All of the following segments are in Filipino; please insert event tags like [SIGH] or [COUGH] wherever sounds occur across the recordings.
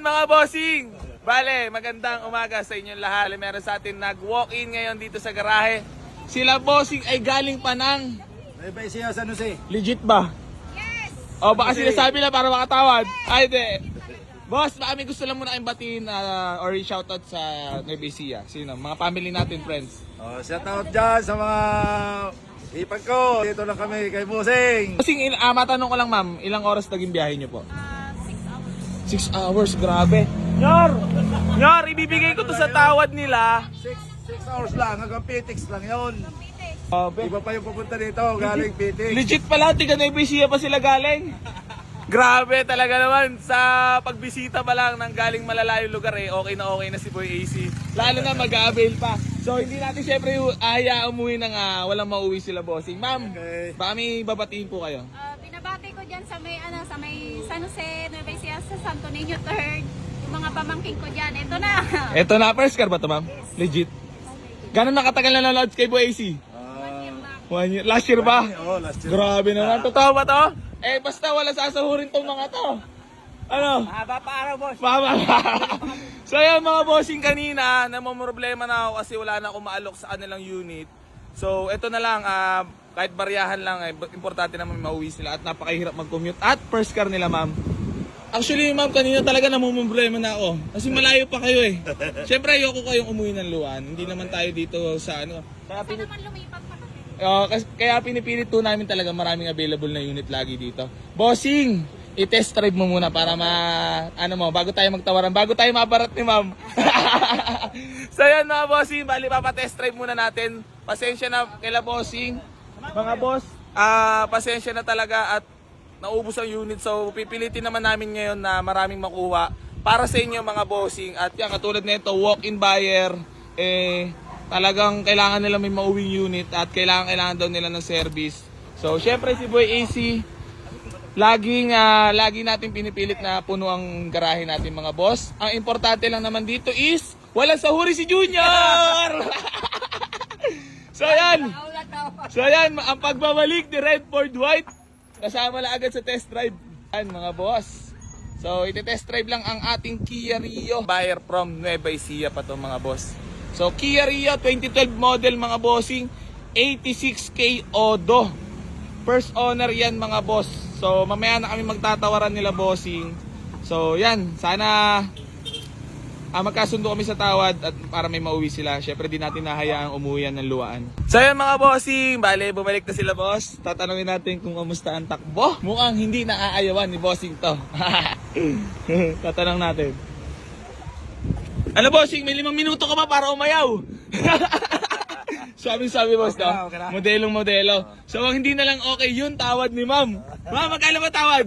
mga bossing! Bale, magandang umaga sa inyong lahat. Meron sa atin nag-walk-in ngayon dito sa garahe. Sila bossing ay galing pa ng May ba siya sa Jose? legit ba? Yes! O baka sinasabi lang para makatawad. Ay, di. Boss, baka may gusto lang muna kayong batiin ah, or shoutout sa Nueva Ecija. Sino? Mga family natin, friends. Oh, shout out dyan sa mga ipag ko. Dito lang kami kay Musing. Bossing, il- ah, matanong ko lang ma'am, ilang oras naging biyahe niyo po? Ah, six hours. Six hours, grabe. Nyor! Nyor, ibibigay ko to sa tawad nila. 6 hours lang, hanggang Pitix lang yon. Pite. Grabe. Iba pa yung pupunta dito, galing Pitix. Legit pala, tiga Nueva Ecija pa sila galing. Grabe talaga naman sa pagbisita pa lang ng galing malalayong lugar eh, okay na okay na si Boy AC. Lalo na mag-avail pa. So hindi natin syempre aya umuwi ng ah, walang mauwi sila bossing. Ma'am, Okay. baka may babatiin po kayo. Ah, binabati ko dyan sa may, ano, sa may San Jose, Nueva Ecija, sa Santo Niño Third. Yung mga pamangking ko dyan. Ito na. [LAUGHS] Eto na, first car ba to ma'am? Legit. Gano'n nakatagal na nanonood kay Boy AC? Ah, One year. Last year ba? oh, last year. Grabe naman. Totoo ba to? Eh, basta wala sasahurin tong mga to. Ano? Haba pa araw, boss. Mama. [LAUGHS] so yan mga bossing kanina, namomroblema na ako kasi wala na akong maalok sa kanilang unit. So ito na lang, ah, kahit baryahan lang, eh, importante naman mauwi sila at napakahirap mag-commute. At first car nila ma'am. Actually ma'am, kanina talaga namomroblema na ako. Kasi malayo pa kayo eh. [LAUGHS] Siyempre ayoko kayong umuwi ng luwan. Hindi naman tayo dito sa ano. Kaya Saan naman lumipat pa kasi? Oh, kas- kaya pinipilit po namin talaga maraming available na unit lagi dito. Bossing, i-test drive mo muna para ma ano mo bago tayo magtawaran, bago tayo mabarat ni ma'am. [LAUGHS] so yan mga bossing, bali papa-test drive muna natin. Pasensya na kila bossing. Mga boss, ah pasensya na talaga at naubos ang unit. So pipilitin naman namin ngayon na maraming makuha para sa inyo mga bossing. At yan katulad nito, walk-in buyer eh talagang kailangan nila may mauwing unit at kailangan kailangan daw nila ng service. So, syempre si Boy AC, laging ah, lagi natin pinipilit na puno ang garahe natin mga boss. Ang importante lang naman dito is walang sahuri si Junior. [LAUGHS] so yan. So yan, ang pagbabalik ni Redford White kasama lang agad sa test drive. Yan mga boss. So, iti-test drive lang ang ating Kia Rio. Buyer from Nueva Ecija pa to mga boss. So, Kia Rio 2012 model mga bossing. 86K Odo. First owner yan mga boss. So, mamaya na kami magtatawaran nila bossing. So, yan. Sana ah, magkasundo kami sa tawad at para may mauwi sila. Syempre di natin nahayaang umuwi yan ng luwaan. So yan mga bossing, bale bumalik na sila boss. Tatanungin natin kung kamusta ang takbo. Mukhang hindi naaayawan ni bossing to. [LAUGHS] Tatanong natin. Ano bossing, may limang minuto ka ba para umayaw? [LAUGHS] sabi sabi boss Okay no? na, okay na. Modelong modelo. So ang hindi na lang okay yun, tawad ni ma'am. Ma'am, magkano ba tawad?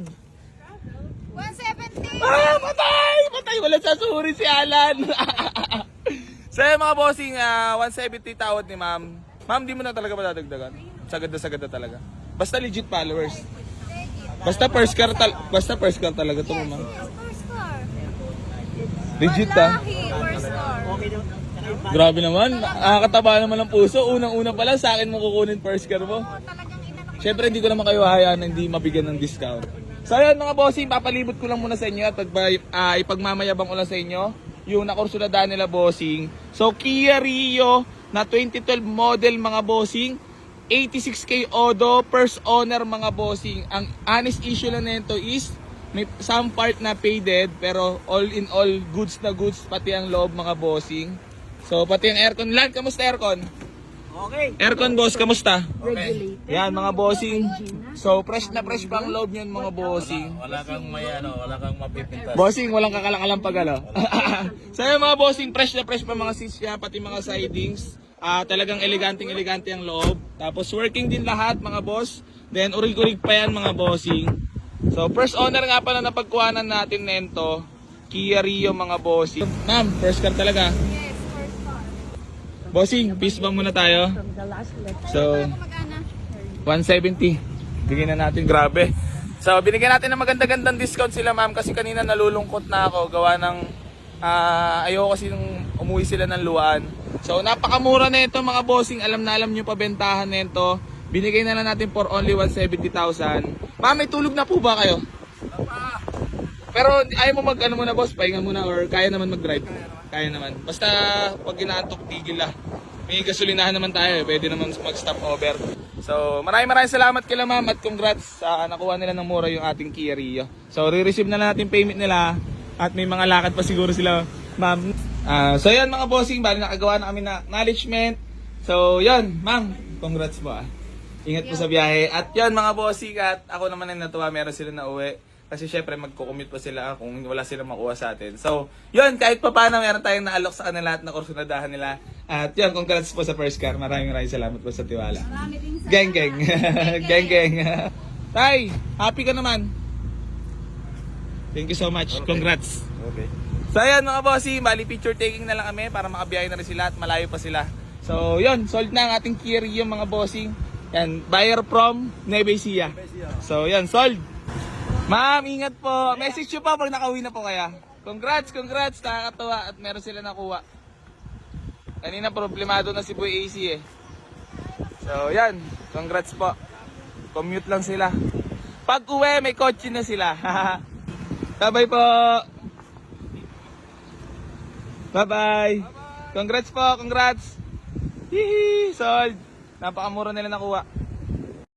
170! Ah, patay! Patay! Wala sasuri si Alan! [LAUGHS] so yun mga bossing, ah, 170 tawad ni ma'am. Ma'am, di mo na talaga madadagdagan. Sagad na sagad na talaga. Basta legit followers. Basta first car, tal basta first car talaga to ma'am. Legit ah. Grabe naman. Nakakataba naman ng puso. Unang-una pa lang sa akin mo kukunin first car mo. Siyempre, hindi ko naman kayo hayaan na hindi mabigyan ng discount. So ayun mga bossing, papalibot ko lang muna sa inyo at pagba, ah, ipagmamayabang ko lang sa inyo yung nakursuladaan nila bossing. So Kia Rio na 2012 model mga bossing, 86k Odo, first owner mga bossing. Ang honest issue lang nito is may some part na faded pero all in all goods na goods pati ang loob mga bossing. So pati ang aircon, Lan, kamusta aircon? Okay. Aircon boss, kamusta? Yan mga bossing. So fresh na fresh pa ang loob niyan mga bossing. Wala kang may ano, wala kang mapipintas. Bossing, walang kakalakalang pagalo. [LAUGHS] so mga bossing, fresh na fresh pa mga seats niya, pati mga sidings. Ah, talagang eleganteng elegante ang loob. Tapos working din lahat mga boss. Then urig-urig pa yan mga bossing. So first owner nga pala na pagkuhanan natin nento, Kia Rio mga bossing. Ma'am, first car talaga. Bossing, peace bomb muna tayo. So, Ako mag-ana. 170. Bigyan na natin, grabe. So, binigyan natin ng maganda-gandang discount sila ma'am kasi kanina nalulungkot na ako gawa ng ah, ayoko kasi umuwi sila ng luwaan. So, napakamura na ito mga bossing. Alam na alam nyo pabentahan na ito. Binigay na lang natin for only 170,000. Ma'am, may tulog na po ba kayo? Pero ayaw mo mag ano muna boss, pahinga muna or kaya naman mag-drive. Kaya naman. Basta pag ginaantok, tigil lang. May gasolinahan naman tayo, eh. pwede naman mag-stop over. So, maraming maraming salamat kila ma'am at congrats sa nakuha nila ng mura yung ating Kia Rio. So, re-receive na natin payment nila at may mga lakad pa siguro sila ma'am. Ah, so, yan mga bossing, bali nakagawa na kami na acknowledgement. So, yan, ma'am, congrats po ah. Ingat po sa biyahe. At yan mga bossing at ako naman ay natuwa meron sila na uwi. Kasi syempre magko-commute pa sila kung wala silang makuha sa atin. So, yun, kahit pa paano meron tayong naalok sa kanila at nakursunadahan nila. At yun, congrats po sa first car. Maraming maraming salamat po sa tiwala. Marami din sa... Geng, geng. [LAUGHS] geng, geng. Tay, happy ka naman. Thank you so much. Congrats. Okay. So ayan mga bossy, bali picture taking na lang kami para makabiyahe na rin sila at malayo pa sila. So yun, sold na ang ating Kia Rio mga bossing. Yan, buyer from Nueva Ecija. So yan, sold. Ma'am, ingat po. Message nyo po pag nakauwi na po kaya. Congrats, congrats. Nakakatawa at meron sila nakuha. Kanina problemado na si Boy AC eh. So yan, congrats po. Commute lang sila. Pag uwi, may kotse na sila. [LAUGHS] Bye-bye po. Bye-bye. Congrats po, congrats. Hihi, sold. Napakamura nila nakuha.